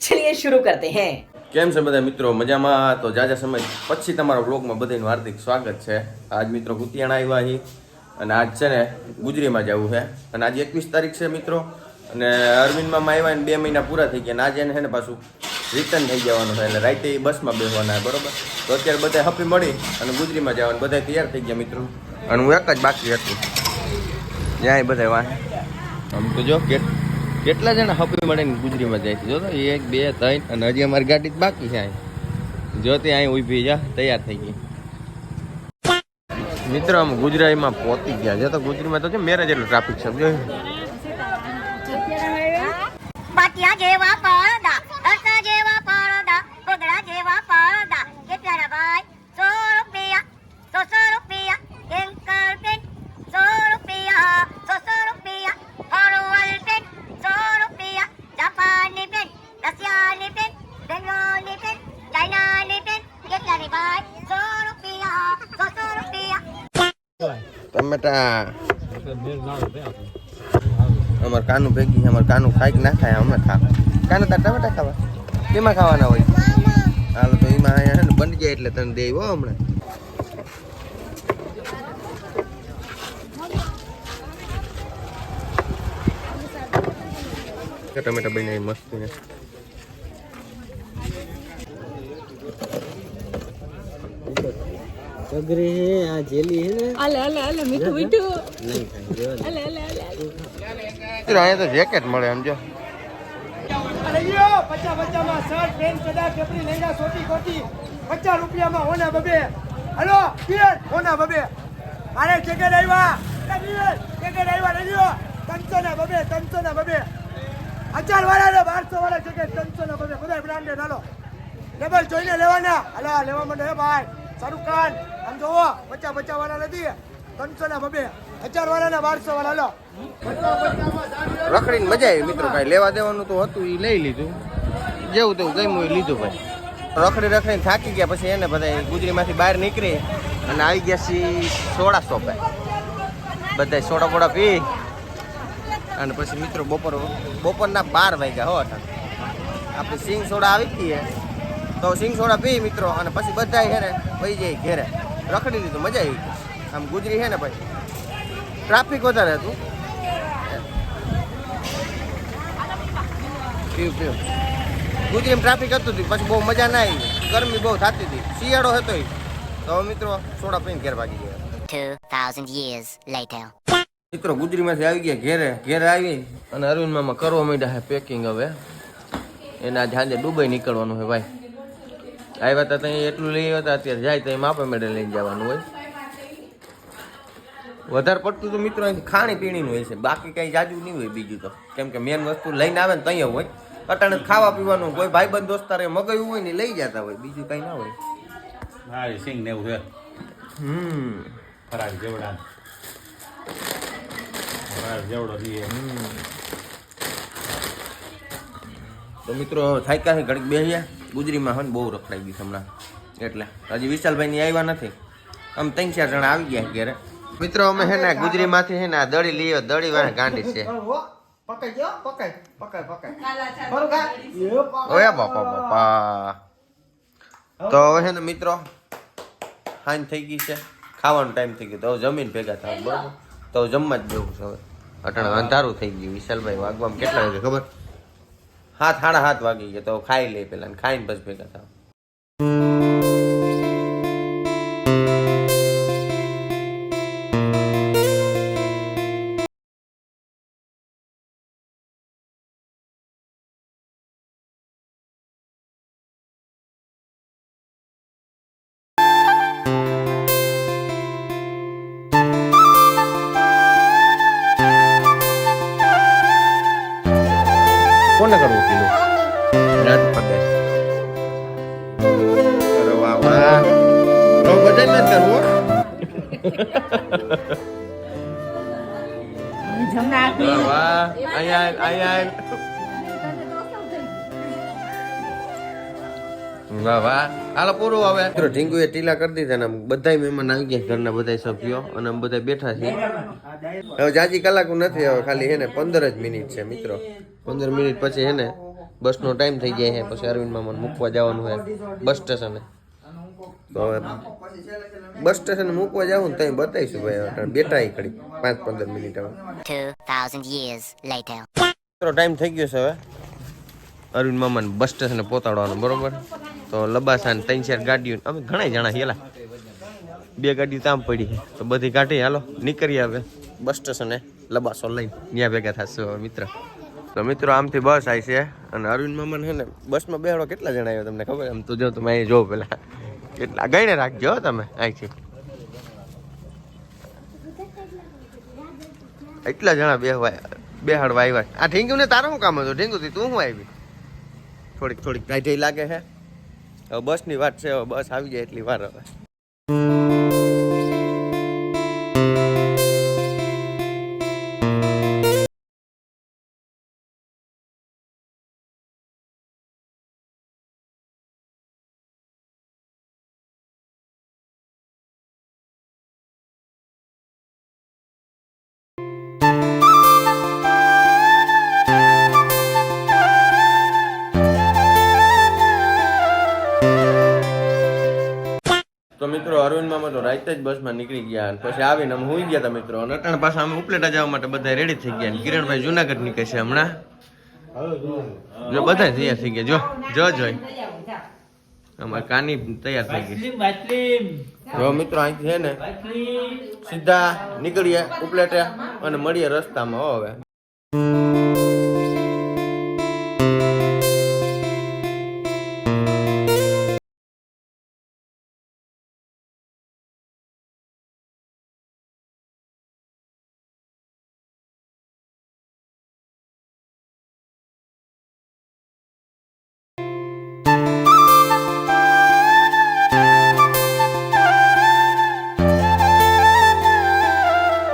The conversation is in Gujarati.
चलिए शुरू करते हैं કેમ છે બધા મિત્રો મજામાં તો જાજા સમય પછી તમારા બ્લોગમાં બધાનું હાર્દિક સ્વાગત છે આજ મિત્રો કુતિયાણા આવ્યા અહીં અને આજ છે ને ગુજરીમાં જવું છે અને આજે એકવીસ તારીખ છે મિત્રો અને અરવિંદમાં માં આવ્યા ને બે મહિના પૂરા થઈ ગયા અને આજે એને છે ને પાછું રિટર્ન થઈ જવાનું છે એટલે રાતે ઈ બસમાં બેસવાના બરોબર તો અત્યારે બધા હપી મળી અને ગુજરીમાં જવાનું બધા તૈયાર થઈ ગયા મિત્રો અને હું એક જ બાકી હતું જ્યાં બધા વાહ આમ તો જો કે કેટલા જણા હપી મળે ને ગુજરીમાં જાય છે? જો તો એક, બે, ત્રણ અને હજી અમારી ગાડી બાકી છે અહીં. જો તે અહીં ઊભી જા, તૈયાર થઈ ગઈ. મિત્રો, આમ ગુજરાતીમાં પહોંચી ગયા. છે તો ગુજરીમાં તો છે મેરેજ એટલું ટ્રાફિક છે ટમેટા અમાર કાનું ભેગી અમાર કાનું ખાઈ કે ના ખાય, અમે ખા. કાનું તાર ટમેટા ખાવા? કેમાં ખાવાના હોય? હાલો તો એમાં અહીંયા ને બની જાય એટલે તને દે હો હમણાં. ટમેટા બની મસ્ત ને સગરી હે આ જેલી હે ને? અલે અલે અલે મીઠું મીઠું. નહીં ખાય અલે અલે અલે અલે. અહીંયા તો જેકેટ મળે સમજો. અરે પચાસ પચાસમાં શર્ટ પેન્ટ ચડા કેપરી લેંગા સોટી કોટી પચાસ રૂપિયામાં ઓના બબે. હલો પિયર ઓના બબે. અરે જેકેટ આવ્યા પિયર જેકેટ આવ્યા રેડિયો ત્રણસો ના બબે ત્રણસો ના બબે. હજાર વાળા ને બારસો વાળા જેકેટ ત્રણસો ના બબે. બધા બ્રાન્ડેડ હાલો. ડબલ જોઈને લેવાના. હાલો લેવા માંડે ભાઈ. શાહરુખ ખાન, આમ જોવો પચાસ પચાસ વાળા નથી. ત્રણસો ના બબે. હજાર વાળા ને બારસો વાળા લો. રખડીને મજા આવી મિત્રો ભાઈ લેવા દેવાનું તો હતું એ લઈ લીધું. જેવું તેવું ગમ્યું એ લીધું ભાઈ. રખડી રખડીને થાકી ગયા, પછી એને બધા ગુજરીમાંથી બહાર નીકળી અને આવી ગયા સી સોડા શોપે. બધા સોડા બોડા પી અને પછી મિત્રો બપોર બપોરના બાર વાગ્યા હો આપણે સિંગ સોડા આવી ગઈ તો સિંગસોડા પી મિત્રો અને પછી બધા હેરે વહી જાય ઘેરે. રખડી લીધું મજા આવી ગઈ. આમ ગુજરી છે ને ભાઈ? ટ્રાફિક વધારે હતું. પીવું પીવું. ગુજરીમાં ટ્રાફિક હતું હતું પછી બહુ મજા ના આવી. ગરમી બહુ થતી હતી. શિયાળો હતો તો મિત્રો સોડા પીને ઘેર ભાગી ગયા. 2000 years later. મિત્રો ગુજરીમાંથી આવી ગયા ઘેરે. ઘેરે આવી અને અરવિંદ મામા કરવા માંડ્યા છે પેકિંગ હવે. એના આજે દુબઈ નીકળવાનું છે ભાઈ. આવ્યા હતા ત્યાં એટલું લઈ આવ્યા હતા અત્યારે જાય ત્યાં માપે મેળે લઈને જવાનું હોય. વધારે પડતું તો મિત્રો અહીંથી ખાણી પીણીનું હોય છે. બાકી કંઈ જાજુ નહીં હોય બીજું તો. કેમ કે મેન વસ્તુ લઈને આવે ને ત્યાં હોય. અટાણે ખાવા પીવાનું કોઈ ભાઈબંધ દોસ્તારે મગાવ્યું હોય ને લઈ જતા હોય બીજું કંઈ ના હોય. હા સિંગ ને એવું છે. હમ. ફરાળી જેવડા. ફરાળી જેવડો દઈએ તો મિત્રો થાક્યા છે ઘડીક બેસ્યા ગુજરીમાં હન બહુ રખડાઈ ગયું હમણાં. એટલે હજી વિશાલભાઈની આવ્યા નથી. આમ ત્રણ ચાર જણા આવી ગયા છે ઘેરે. મિત્રો અમે હે ને ગુજરીમાંથી હે ને આ દડી લઈએ દડી વાળા ગાંડી છે. ઓયા બાપા બાપા. તો હવે છે ને મિત્રો હાન થઈ ગઈ છે. ખાવાનો ટાઈમ થઈ ગયો. તો હવે જમીન ભેગા થાય બરોબર? તો જમવા જ જવું છે હવે. અટાણે અંધારું થઈ ગયું. વિશાલભાઈ વાગવામાં કેટલા વાગે ખબર? હાથ સાડા હાથ વાગી ગયા તો ખાઈ લે પેલા ખાઈને બસ ભેગા થાવ. કોને કરવું કીધું? વિરાટ પ્રદેશ વાહ કરવું વાહ. વાહ અહીંયા અહીંયા વાહ વાહ. હાલો પૂરું હવે. મિત્રો ઢીંગુ એ ટીલા કરી દીધા ને બધાય મહેમાન આવી ગયા ઘરના બધા સભ્યો અને અમે બધા બેઠા છીએ હવે જાજી કલાક નથી હવે ખાલી હે ને પંદર જ મિનિટ છે મિત્રો. પંદર મિનિટ પછી હે ને બસનો ટાઈમ થઈ જાય છે પછી અરવિંદ મામાને મૂકવા જવાનું હોય બસ સ્ટેશને. તો હવે બસ સ્ટેશન મૂકવા જાવું ને ત્યાં બતાવીશું ભાઈ બેઠા એ ખડી પાંચ પંદર મિનિટ હવે. 2,000 years later. મિત્રો ટાઈમ થઈ ગયો છે હવે. અરવિંદ મામાને બસ સ્ટેશને પહોંચાડવાનો બરોબર? તો લબાસા ને ત્રણ ચાર ગાડીઓ અમે ઘણા જણા હેલા. બે ગાડી તામ પડી તો બધી કાઢી હાલો નીકળી આવે બસ સ્ટેશને લબાસો લઈને. ત્યાં ભેગા થશે મિત્ર. તો મિત્રો, આમથી બસ આવી છે, અને અરવિંદ મામાને છે ને, બસમાં બેહાડો કેટલા જણા આવ્યો તમને ખબર? એમ તો જો તમે અહીં જોવો પેલા. કેટલા? ગઈને રાખજો તમે અહીંથી એટલા જણા બેહવાય બેહાડવા આવ્યા. આ ઢીંગુ ને તારું શું કામ હતું? ઢીંગુ તું શું આવી? થોડીક થોડીક ગાઢી લાગે છે હવે બસની વાત છે બસ આવી જાય એટલી વાર હવે. અરવિંદ મામા તો રાતે જ બસમાં નીકળી ગયા અને પછી આવીને અમે હુઈ ગયા હતા મિત્રો. અને અટાણ પાછા અમે ઉપલેટા જવા માટે બધા રેડી થઈ ગયા અને કિરણભાઈ જુનાગઢ છે હમણાં. જો બધા તૈયાર થઈ ગયા. જો જો જોઈ અમારે કાની તૈયાર થઈ ગઈ. જો મિત્રો અહીંથી છે ને સીધા નીકળીએ ઉપલેટે અને મળીએ રસ્તામાં હવે.